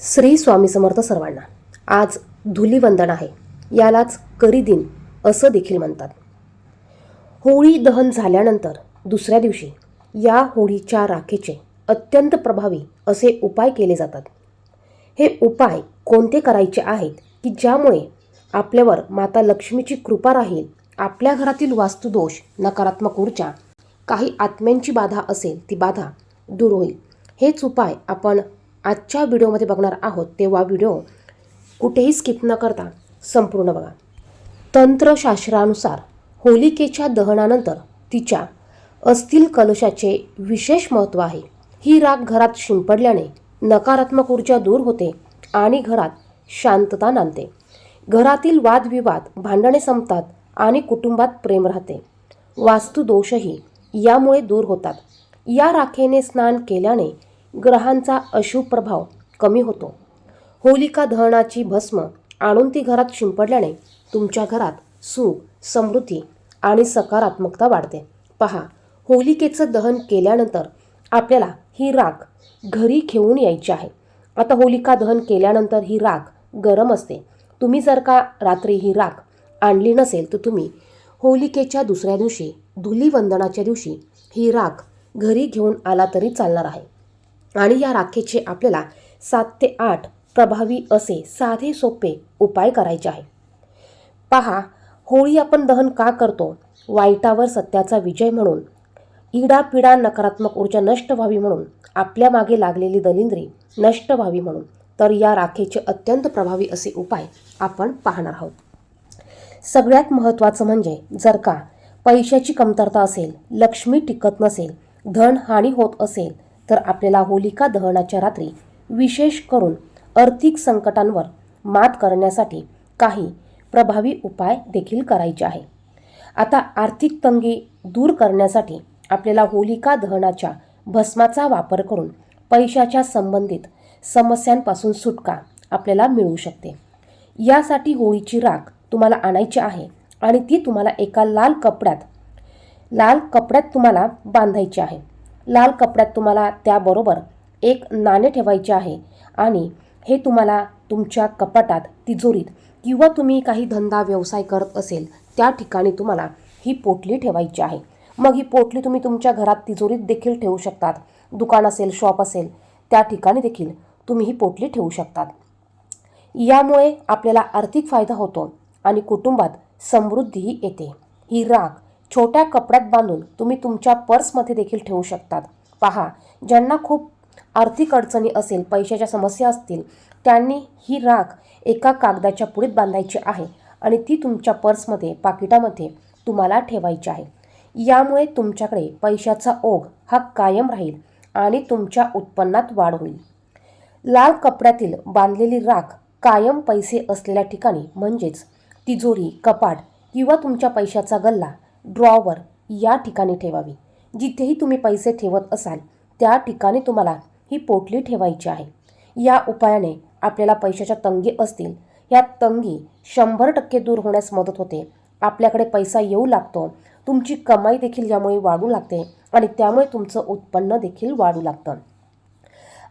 श्री स्वामी समर्थ सर्वांना. आज धुलीवंदन आहे. यालाच करी दिन असं देखील म्हणतात. होळी दहन झाल्यानंतर दुसऱ्या दिवशी या होळीच्या राखेचे अत्यंत प्रभावी असे उपाय केले जातात. हे उपाय कोणते करायचे आहेत की ज्यामुळे आपल्यावर माता लक्ष्मीची कृपा राहील आपल्या घरातील वास्तुदोष नकारात्मक ऊर्जा काही आत्म्यांची बाधा असेल ती बाधा दूर होईल. हेच उपाय आपण आजच्या व्हिडिओमध्ये बघणार आहोत तेव्हा व्हिडिओ कुठेही स्किप न करता संपूर्ण बघा. तंत्रशास्त्रानुसार होलिकेच्या दहनानंतर तिच्या अस्थिल कलशाचे विशेष महत्त्व आहे. ही राख घरात शिंपडल्याने नकारात्मक ऊर्जा दूर होते आणि घरात शांतता नांदते. घरातील वादविवाद भांडणे संपतात आणि कुटुंबात प्रेम राहते. वास्तुदोषही यामुळे दूर होतात. या राखेने स्नान केल्याने ग्रहांचा अशुभ प्रभाव कमी होतो. होलिका दहनाची भस्म आणून ती घरात शिंपडल्याने तुमच्या घरात सुख समृद्धी आणि सकारात्मकता वाढते. पहा होलिकेचं दहन केल्यानंतर आपल्याला ही राख घरी घेऊन यायची आहे. आता होलिका दहन केल्यानंतर ही राख गरम असते. तुम्ही जर का रात्री ही राख आणली नसेल तर तुम्ही होलिकेच्या दुसऱ्या दिवशी धुलीवंदनाच्या दिवशी ही राख घरी घेऊन आला तरी चालणार आहे. आणि या राखेचे आपल्याला सात ते आठ प्रभावी असे साधे सोपे उपाय करायचे आहे पहा होळी आपण दहन का करतो? वाईटावर सत्याचा विजय म्हणून इडापिडा नकारात्मक ऊर्जा नष्ट व्हावी म्हणून आपल्या मागे लागलेली दलिंद्री नष्ट व्हावी म्हणून तर या राखेचे अत्यंत प्रभावी असे उपाय आपण पाहणार आहोत. सगळ्यात महत्त्वाचं म्हणजे जर का पैशाची कमतरता असेल लक्ष्मी टिकत नसेल धन हानी होत असेल तर आपल्याला होलिका दहनाच्या रात्री विशेष करून आर्थिक संकटांवर मात करण्यासाठी काही प्रभावी उपाय देखील करायचे आहे. आता आर्थिक तंगी दूर करण्यासाठी आपल्याला होलिका दहनाच्या भस्माचा वापर करून पैशाच्या संबंधित समस्यांपासून सुटका आपल्याला मिळू शकते. यासाठी होळीची राख तुम्हाला आणायची आहे आणि ती तुम्हाला एका लाल कपड्यात लाल कपड्यात तुम्हाला बांधायची आहे. लाल कपड्यात तुम्हाला त्याबरोबर एक नाणे ठेवायचे आहे. आणि हे तुम्हाला तुमच्या कपाटात तिजोरीत किंवा तुम्ही काही धंदा व्यवसाय करत असेल त्या ठिकाणी तुम्हाला ही पोटली ठेवायची आहे. मग ही पोटली तुम्ही तुमच्या घरात तिजोरीत देखील ठेवू शकतात. दुकान असेल शॉप असेल त्या ठिकाणी देखील तुम्ही ही पोटली ठेवू शकतात. यामुळे आपल्याला आर्थिक फायदा होतो आणि कुटुंबात समृद्धीही येते. ही राख छोट्या कपड्यात बांधून तुम्ही तुमच्या पर्समध्ये देखील ठेवू शकतात. पहा ज्यांना खूप आर्थिक अडचणी असेल पैशाच्या समस्या असतील त्यांनी ही राख एका कागदाच्या पुढीत बांधायची आहे आणि ती तुमच्या पर्समध्ये पाकिटामध्ये तुम्हाला ठेवायची आहे. यामुळे तुमच्याकडे पैशाचा ओघ हा कायम राहील आणि तुमच्या उत्पन्नात वाढ होईल. लाल कपड्यातील बांधलेली राख कायम पैसे असलेल्या ठिकाणी म्हणजेच तिजोरी कपाट किंवा तुमच्या पैशाचा गल्ला ड्रॉवर या ठिकाणी ठेवावी. जिथेही तुम्ही पैसे ठेवत असाल त्या ठिकाणी तुम्हाला ही पोटली ठेवायची आहे. या उपायाने आपल्याला पैशाच्या तंगी असतील. या तंगी शंभर टक्के दूर होण्यास मदत होते. आपल्याकडे पैसा येऊ लागतो. तुमची कमाई देखील यामुळे वाढू लागते आणि त्यामुळे तुमचं उत्पन्न देखील वाढू लागतं.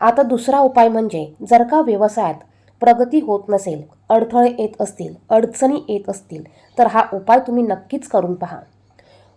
आता दुसरा उपाय म्हणजे जर का व्यवसायात प्रगती होत नसेल अडथळे येत असतील अडचणी येत असतील तर हा उपाय तुम्ही नक्कीच करून पहा.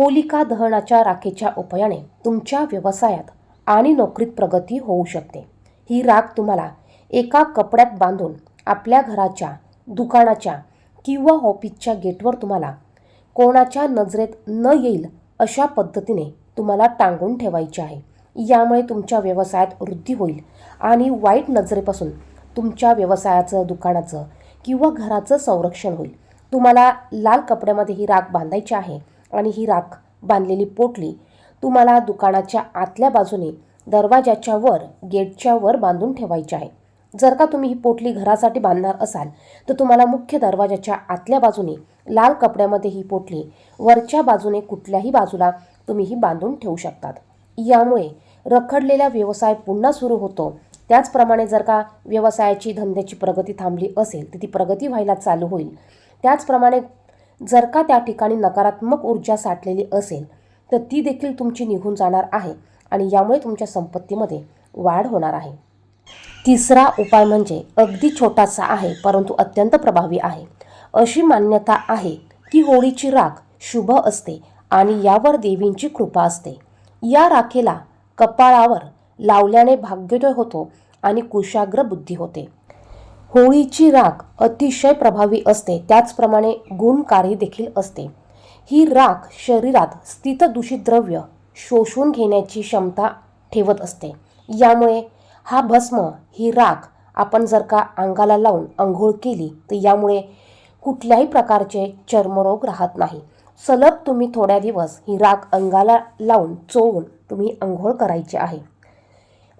होलिका दहनाच्या राखेच्या उपायाने तुमच्या व्यवसायात आणि नोकरीत प्रगती होऊ शकते. ही राख तुम्हाला एका कपड्यात बांधून आपल्या घराच्या दुकानाच्या किंवा ऑफिसच्या गेटवर तुम्हाला कोणाच्या नजरेत न येईल अशा पद्धतीने तुम्हाला टांगून ठेवायची आहे. यामुळे तुमच्या व्यवसायात वृद्धी होईल आणि वाईट नजरेपासून तुमच्या व्यवसायाचं दुकानाचं किंवा घराचं संरक्षण होईल. तुम्हाला लाल कपड्यामध्ये ही राख बांधायची आहे. आणि ही राख बांधलेली पोटली तुम्हाला दुकानाच्या आतल्या बाजूने दरवाजाच्या वर गेटच्या वर बांधून ठेवायची आहे. जर का तुम्ही ही पोटली घरासाठी बांधणार असाल तर तुम्हाला मुख्य दरवाजाच्या आतल्या बाजूने लाल कपड्यामध्ये ही पोटली वरच्या बाजूने कुठल्याही बाजूला तुम्ही ही बांधून ठेवू शकतात. यामुळे रखडलेला व्यवसाय पुन्हा सुरू होतो. त्याचप्रमाणे जर का व्यवसायाची धंद्याची प्रगती थांबली असेल तर ती प्रगती व्हायला चालू होईल. त्याचप्रमाणे जर का त्या ठिकाणी नकारात्मक ऊर्जा साठलेली असेल तर ती देखील तुमची निघून जाणार आहे आणि यामुळे तुमच्या संपत्तीमध्ये वाढ होणार आहे. तिसरा उपाय म्हणजे अगदी छोटासा आहे परंतु अत्यंत प्रभावी आहे. अशी मान्यता आहे की होळीची राख शुभ असते आणि यावर देवींची कृपा असते. या राखेला कपाळावर लावल्याने भाग्योदय होतो आणि कुशाग्र बुद्धी होते. होळीची राख अतिशय प्रभावी असते. त्याचप्रमाणे गुणकारी देखील असते. ही राख शरीरात स्थित दूषित द्रव्य शोषून घेण्याची क्षमता ठेवत असते. यामुळे हा भस्म ही राख आपण जर का अंगाला लावून अंघोळ केली तर यामुळे कुठल्याही प्रकारचे चर्मरोग राहत नाही. सलग तुम्ही थोड्या दिवस ही राख अंगाला लावून चोळून तुम्ही अंघोळ करायची आहे.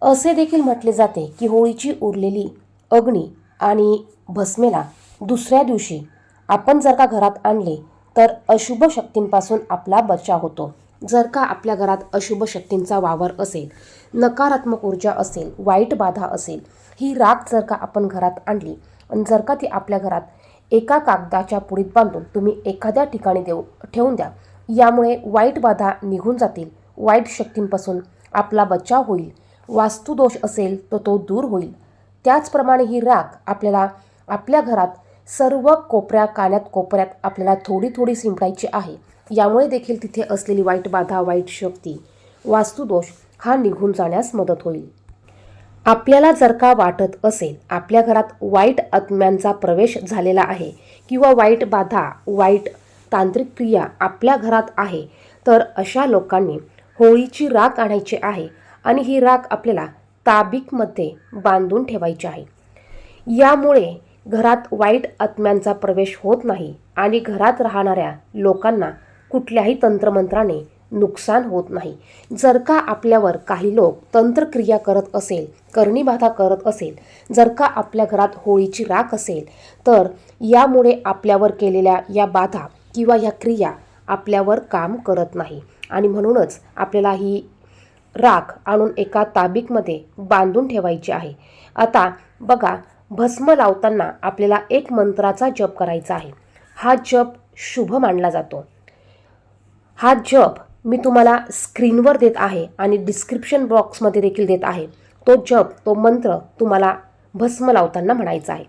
असे देखील म्हटले जाते की होळीची उरलेली अग्नी आणि भस्मेला दुसऱ्या दिवशी आपण जर का घरात आणले तर अशुभ शक्तींपासून आपला बचाव होतो. जर का आपल्या घरात अशुभ शक्तींचा वावर असेल नकारात्मक ऊर्जा असेल वाईट बाधा असेल ही राख जर का आपण घरात आणली आणि जर का ती आपल्या घरात एका कागदाच्या पुडीत बांधून तुम्ही एखाद्या ठिकाणी देऊ ठेवून द्या यामुळे वाईट बाधा निघून जातील वाईट शक्तींपासून आपला बचाव होईल. वास्तुदोष असेल तर तो दूर होईल. त्याचप्रमाणे ही राख आपल्याला आपल्या घरात सर्व कोपऱ्या कान्यात कोपऱ्यात आपल्याला थोडी थोडी शिंपडायची आहे. यामुळे देखील तिथे असलेली वाईट बाधा वाईट शक्ती वास्तुदोष हा निघून जाण्यास मदत होईल. आपल्याला जर का वाटत असेल आपल्या घरात वाईट आत्म्यांचा प्रवेश झालेला आहे किंवा वाईट बाधा वाईट तांत्रिक क्रिया आपल्या घरात आहे तर अशा लोकांनी होळीची राख आणायची आहे आणि ही राख आपल्याला ताबीकमध्ये बांधून ठेवायचे आहे. यामुळे घरात वाईट आत्म्यांचा प्रवेश होत नाही आणि घरात राहणाऱ्या लोकांना कुठल्याही तंत्रमंत्राने नुकसान होत नाही. जर का आपल्यावर काही लोक तंत्रक्रिया करत असेल करणीबाधा करत असेल जर का आपल्या घरात होळीची राख असेल तर यामुळे आपल्यावर केलेल्या या बाधा किंवा या क्रिया आपल्यावर काम करत नाही आणि म्हणूनच आपल्याला ही राख आणून एका ताबीकमध्ये बांधून ठेवायची आहे. आता बघा भस्म लावताना आपल्याला एक मंत्राचा जप करायचा आहे. हा जप शुभ मानला जातो. हा जप मी तुम्हाला स्क्रीनवर देत आहे आणि डिस्क्रिप्शन बॉक्समध्ये देखील देत आहे. तो जप तो मंत्र तुम्हाला भस्म लावताना म्हणायचा आहे.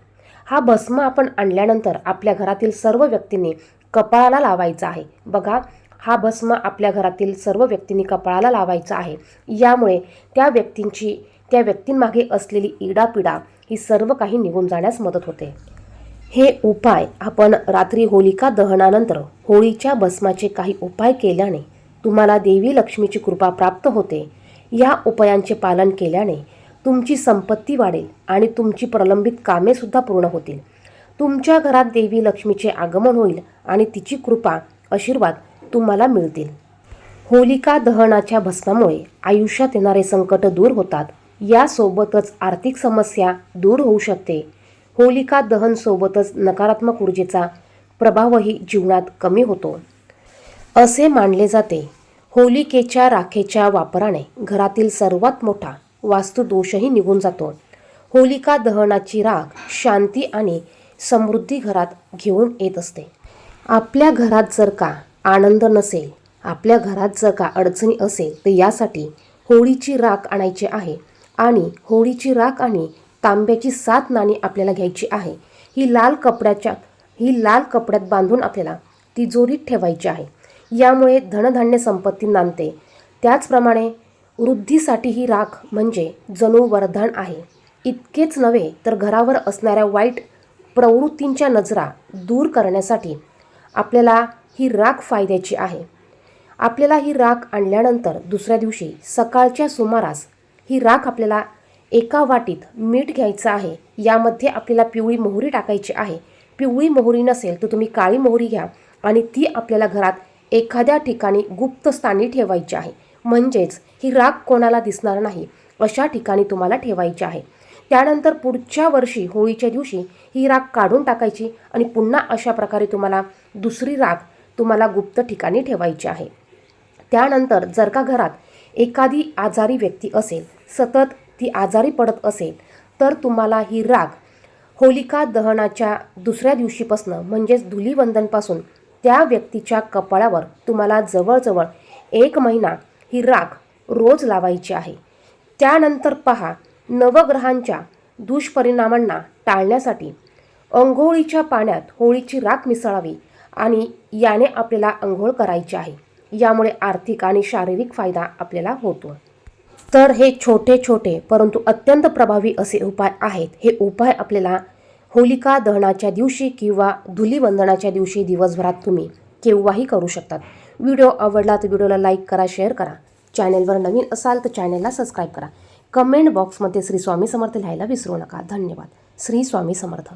हा भस्म आपण आणल्यानंतर आपल्या घरातील सर्व व्यक्तींनी कपाळाला लावायचा आहे. बघा हा भस्म आपल्या घरातील सर्व व्यक्तींनी कपाळाला लावायचा आहे. यामुळे त्या व्यक्तींची त्या व्यक्तींमागे असलेली इडापिडा ही सर्व काही निघून जाण्यास मदत होते. हे उपाय आपण रात्री होलिका दहनानंतर होळीच्या भस्माचे काही उपाय केल्याने तुम्हाला देवी लक्ष्मीची कृपा प्राप्त होते. या उपायांचे पालन केल्याने तुमची संपत्ती वाढेल आणि तुमची प्रलंबित कामेसुद्धा पूर्ण होतील. तुमच्या घरात देवी लक्ष्मीचे आगमन होईल आणि तिची कृपा आशीर्वाद तुम्हाला मिळतील. होलिका दहनाच्या भस्मामुळे आयुष्यात येणारे संकट दूर होतात. यासोबतच आर्थिक समस्या दूर होऊ शकते. होलिका दहन सोबतच नकारात्मक ऊर्जेचा प्रभावही जीवनात कमी होतो. असे मानले जाते. होलिकेच्या राखेच्या वापराने घरातील सर्वात मोठा वास्तुदोषही निघून जातो. होलिका दहनाची राख शांती आणि समृद्धी घरात घेऊन येत असते. आपल्या घरात जर का आनंद नसेल आपल्या घरात जर का अडचणी असेल तर यासाठी होळीची राख आणायची आहे आणि होळीची राख आणि तांब्याची सात नाणी आपल्याला घ्यायची आहे. ही लाल कपड्याच्या ही लाल कपड्यात बांधून आपल्याला तिजोरीत ठेवायची आहे. यामुळे धनधान्य संपत्ती नांदते. त्याचप्रमाणे वृद्धीसाठी ही राख म्हणजे जणू वरदान आहे. इतकेच नव्हे तर घरावर असणाऱ्या वाईट प्रवृत्तींच्या नजरा दूर करण्यासाठी आपल्याला ही राख फायद्याची आहे. आपल्याला ही राख आणल्यानंतर दुसऱ्या दिवशी सकाळच्या सुमारास ही राख आपल्याला एका वाटीत मीठ घ्यायचं आहे. यामध्ये आपल्याला पिवळी मोहरी टाकायची आहे. पिवळी मोहरी नसेल तर तुम्ही काळी मोहरी घ्या आणि ती आपल्याला घरात एखाद्या ठिकाणी गुप्त स्थानी ठेवायची आहे. म्हणजेच ही राख कोणाला दिसणार नाही अशा ठिकाणी तुम्हाला ठेवायची आहे. त्यानंतर पुढच्या वर्षी होळीच्या दिवशी ही राख काढून टाकायची आणि पुन्हा अशा प्रकारे तुम्हाला दुसरी राख तुम्हाला गुप्त ठिकाणी ठेवायची आहे. त्यानंतर जर का घरात एखादी आजारी व्यक्ती असेल सतत ती आजारी पडत असेल तर तुम्हाला ही राख होलिका दहनाच्या दुसऱ्या दिवशीपासनं म्हणजेच धुलीवंदनपासून त्या व्यक्तीच्या कपाळावर तुम्हाला जवळजवळ एक महिना ही राख रोज लावायची आहे. त्यानंतर पहा नवग्रहांच्या दुष्परिणामांना टाळण्यासाठी अंघोळीच्या पाण्यात होळीची राख मिसळावी आणि याने आपल्याला अंघोळ करायची आहे. यामुळे आर्थिक आणि शारीरिक फायदा आपल्याला होतो. तर हे छोटे छोटे परंतु अत्यंत प्रभावी असे उपाय आहेत. हे उपाय आपल्याला होलिका दहनाच्या दिवशी किंवा धुलीवंदनाच्या दिवशी दिवसभरात तुम्ही केव्हाही करू शकतात. व्हिडिओ आवडला तर व्हिडिओला लाईक करा शेअर करा. चॅनेलवर नवीन असाल तर चॅनेलला सबस्क्राईब करा. कमेंट बॉक्समध्ये श्री स्वामी समर्थ लिहायला विसरू नका. धन्यवाद. श्री स्वामी समर्थ.